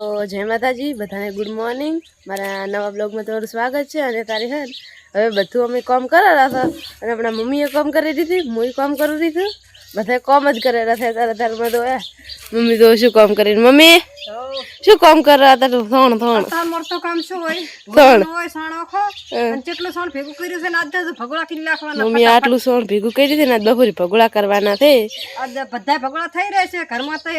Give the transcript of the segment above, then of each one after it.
તો જય માતાજી, બધાને ગુડ મોર્નિંગ મારા નવા બ્લોગમાં તમારું સ્વાગત છે અને તારી હે હવે બધું અમે કોમ કરેલા હતા અને આપણા મમ્મીએ કોમ કરી દીધી હું કોમ કરી દીધું. બધા કોમ જ કરેલા હતા તારા તારમાં તો મમ્મી તો શું કોમ કરીને? મમ્મી? શું કામ કરવા હતા તું? થોણ થોણ તાર મળતો કામ શું હોય? થોણ હોય સાણ આખો અને જેટલું સાણ ભેગું કર્યું છે ને આજ તો ભગોળા કિલ્લા નાખવાના મમ્મી આટલું સોણ ભેગું કરી દીધી ને આજ બપોરે ભગોળા કરવાના છે. આજ બધા ભગોળા થઈ રહ્યા છે. ઘરમાં તો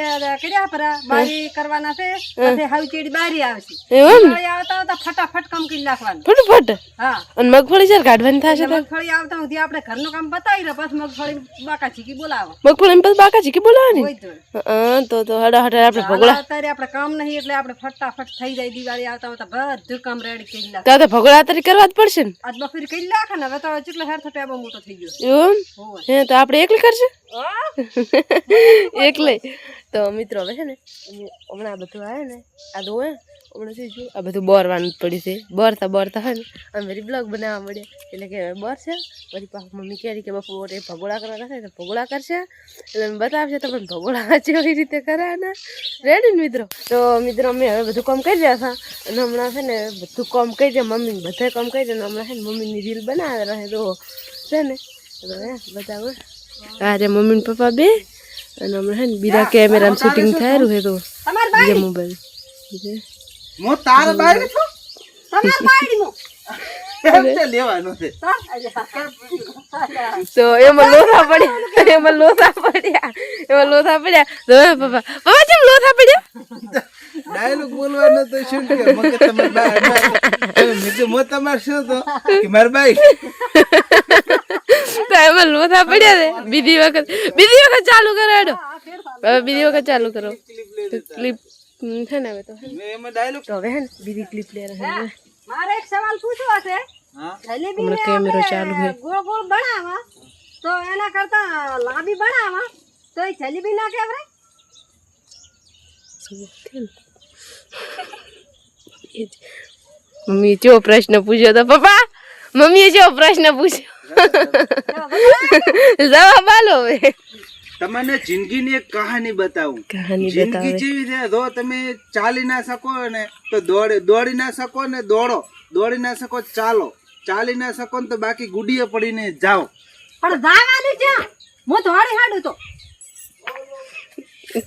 કર્યા પરા. બારી કરવાના છે. અને હાવી ચેડી બારી આવશે. ને આવતા આવતા ફટાફટ કામ કરી નાખવાનું. ફટાફટ? હા. અને મગફળી છે કાઢવાની થશે તો? મગફળી આવતા સુધી આપણે ઘરનું કામ બતાવી રહ્યા. પછી મગફળી બાકા ચીકી બોલાવો. મગફળી એમ પછી બાકા ચીકી બોલાવાની હોય તો. તો હડા હડા આપણે ભગોળા આપણે કામ નહીં એટલે આપણે ફટાફટ થઈ જાય દિવાળી આવતા આવતા બધું કામ રેડી કરી નાખ તો ભગોળા તારી કરવા જ પડશે ને. આજ બફરી કરી નાખે ને હવે તો કેટલો હેર થતો ટેબો મોટો થઈ ગયો. એવું હે તો આપણે એકલી કરશે? એકલી એકલે. તો મિત્રો હવે છે ને હમણાં બધું આવે ને આ હે હમણાં શું છું આ બધું બોરવાનું જ પડ્યું છે. બોરતા બોરતા હોય ને અમે મારી બ્લોગ બનાવવા મળ્યા. એટલે કે હવે બોર છે. વળી પાપા મમ્મી કહે કે બપોરે ભગોળા કરવાના થાય તો ભગોળા કરશે. એટલે બતાવશે તો પણ ભગોળા કેવી રીતે કરાના. રેડી ને મિત્રો? તો મિત્રો અમે હવે બધું કામ કરી રહ્યા હતા અને હમણાં છે ને બધું કામ કરી દે મમ્મી બધા કામ કરી દે ને હમણાં છે ને મમ્મીની રીલ બનાવે રહે. તો છે ને બતાવો. અરે મમ્મી ને પપ્પા બે. અને હમણાં હે ને બીજા કેમેરામાં શૂટિંગ થયેલું છે તો બીજા મોબાઈલ હું તાર બાઈ છું? તમાર બાયડી મો તે લેવાનું છે. તો એમાં લોથા પડ્યા એમાં લોથા પડ્યા એમાં લોથા પડ્યા. તો હે પપ્પા પપ્પા કેમ લોથા પડ્યા? ડાયલોગ બોલવાનો તો શું કે મગે તમાર મેં શું તો? કે માર બાઈ તો એમાં લોથા પડ્યા છે. બીજી વખત બીજી વખત ચાલુ કરો એડો બીજી વખત ચાલુ કરો. ક્લિપ છે ને હવે તો. એમાં ડાયલોગ તો હવે હે ને બીજી ક્લિપ લે રહે છે મારે એક સવાલ પૂછવો છે. હા? જલેબી હમણાં કેમેરો ચાલુ છે ગોળ ગોળ બનાવા તો એના કરતા લાંબી બનાવા તો એ જલેબી ના કહેવાય? મમ્મી જો પ્રશ્ન પૂછ્યો તો પપ્પા મમ્મીએ જો પ્રશ્ન પૂછ્યો. જવાબ આલો હવે. તમને જિંદગીની એક કહાની બતાવું. જિંદગી જેવી છે જો તમે ચાલી ના શકો ને તો દોડી દોડી ના શકો ને દોડો. દોડી ના શકો ચાલો. ચાલી ના શકો ને તો બાકી ગુડીએ પડીને જાઓ. પણ જવાનું ક્યાં હું દોડી હાડું તો.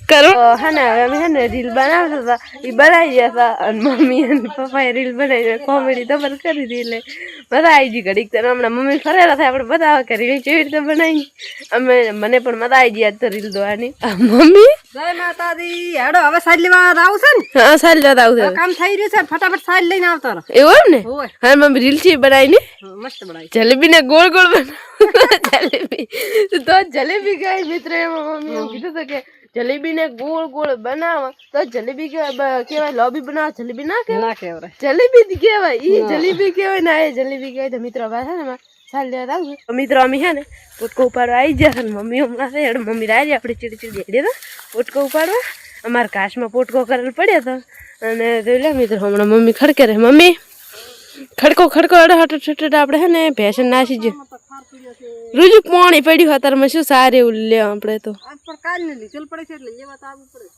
કરો. હે ને હવે અમે હે ને રીલ બનાવતા હતા. એ બનાવી ગયા હતા. અને મમ્મી અને પપ્પાએ રીલ બનાવી. કોમેડી તો પણ કરી દીધી એટલે બધા આવી ગઈ ઘડીક તને હમણાં મમ્મી ફરેલા થાય આપણે બતાવે કે રીલ કેવી રીતે બનાવી? અમે મને પણ મજા આવી ગઈ આજ તો રીલ દોવાની મમ્મી? જય માતાજી. હેડો હવે સાઈડ લેવા આવશે ને? હા સાઈડ લેવા આવશે કામ થઈ રહ્યું છે ફટાફટ સાઈડ લઈને આવતો રહો. એવું એમ ને? હોય હા મમ્મી રીલ છે બનાવી ને મસ્ત બનાવી. જલેબી ને ગોળ ગોળ બનાવ. જલેબી. તો જલેબી કઈ મિત્ર એમાં મમ્મી કીધું તો કે જલેબી ને ગોળ ગોળ બનાવ. તો જલેબી કેવાય લોબી બનાવ. જલેબી ના કેવાય જલેબી કેવાય ઈ જલેબી કેવાય ના એ જલેબી કહેવાય તો મિત્રો વાત છે ને એમાં ચાલ લેવા આવજો મિત્રો અમે છે ને પોટકો ઉપાડવા આવી ગયા અને મમ્મી હમણાં છે એટલે મમ્મી રાજી આપણે ચીડી ચીડી હતા પોટકો ઉપાડવા. અમારા કાશમાં પોટકો કરેલ પડ્યો હતો. અને જોઈ લે મિત્રો હમણાં મમ્મી ખડકે રહે. મમ્મી ખડકો ખડકો અડો હટ હટ આપણે હે ને ભેસન નાસી જ રૂજુ પાણી પડ્યું અત્યારમાં શું સારું એવું લે આપણે તો.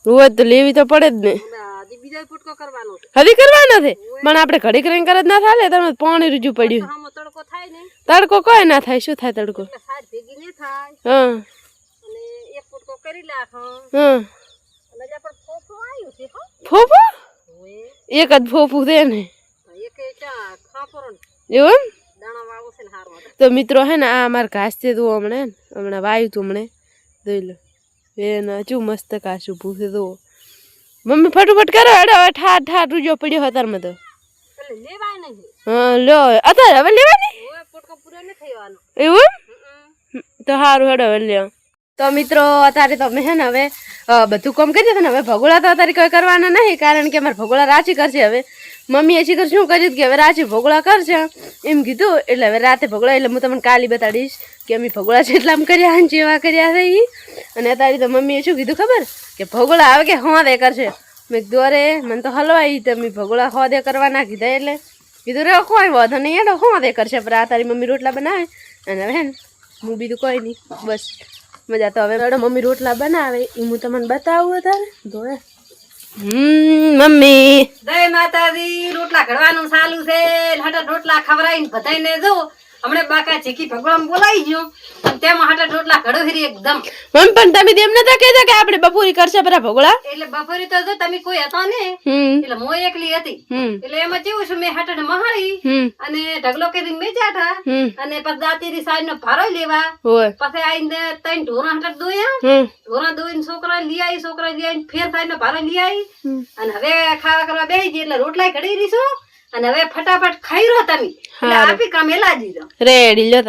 લેવા તો લેવી તો પડે જ ને. હવે બીજા કરવાનો છે. હજી કરવા નથી પણ આપણે ઘડી કરીને કરે જ ના થાય તમે પાણી રૂજુ પડ્યું. તડકો થાય તડકો કોઈ ના થાય શું થાય તડકો? ભેગી થાય. હા. અને એક ફૂટકો કરી નાખો હા. અને જે પણ ફોફો આવ્યું છે હો. ફોફો? એક જ ફોફું છે ને. એક એ ચા ખાપરો એવું દાણા વાવો છે ને હારવા તો મિત્રો હે ને આ અમારે ઘાસ છે તું હમણાં હમણાં વાયું તું હમણે. જોઈ લો. એના ચું મસ્ત ઘાસ ઊભું છે તો મમ્મી ફટોફટ કરો હેડો હવે ઠાર ઠાર રૂજો પડ્યો તો એટલે લેવાય નહીં. હા લો અત્યારે હવે લેવાની એવું તો સારું હેડો હવે લ્યો. તો મિત્રો અત્યારે તમે છે ને હવે બધું કામ કરી ને હવે ભગોળા તો અત્યારે કોઈ કરવાના નહીં કારણ કે અમારે ભગોળા રાચી કરશે હવે. મમ્મીએ શીખર શું કર્યું કે હવે રાચી ભગોળા કરશે? એમ કીધું એટલે હવે રાતે ભગોળા એટલે હું તમને કાલી બતાડીશ કે અમે ભગોળા જેટલા કર્યા જેવા કર્યા છે અને અત્યારે તો મમ્મીએ શું કીધું ખબર? કે ભગોળા આવે કે હોદે કરશે. મેં કીધું અરે મને તો હલવાઈ તમે ભગોળા હોદે કરવાના કીધા એટલે. કીધું રે કોઈ વાંધો નહીં એનો હોદે કરશે પણ આ તારી મમ્મી રોટલા બનાવે. અને હવે ને હું બીજું કોઈ નહીં બસ. મજા તો હવે. મેડમ મમ્મી રોટલા બનાવે એ હું તમને બતાવું તારે જોયે હમ મમ્મી. જય માતાજી રોટલા ઘડવાનું ચાલુ છે હટા રોટલા ખવડાવીને બધાને જો. હમણે બાકા ચીકી ભગવાન બોલાવી ગયો. અને તેમાં હાટા રોટલા ઘડો ફરી એકદમ. મમ પણ તમે તેમ નતા કહેતા કે આપણે બપોરી કરશે બરા ભગોળા? એટલે બપોરી તો જો તમે કોઈ હતા ને એટલે હું એકલી હતી. એટલે એમાં કેવું છે મેં ને મહાળી અને ઢગલો કરીને મેચ્યા હતા. અને પછી દાતીરી સાઈડ નો ભારો લેવા. હોય પછી આઈને ત્રણ ઢોરા હાટા દોયા ઢોરા દોઈને છોકરા લઈ આવી છોકરા લઈ આવીને ફેર સાઈડ નો ભારો લઈ આવી અને હવે ખાવા કરવા બેસી ગઈ એટલે રોટલા ઘડી રહીશું અને હવે ફટાફટ ખાઈ રહો તમે. આપી કામ એલા દીધો. રેડી લ્યો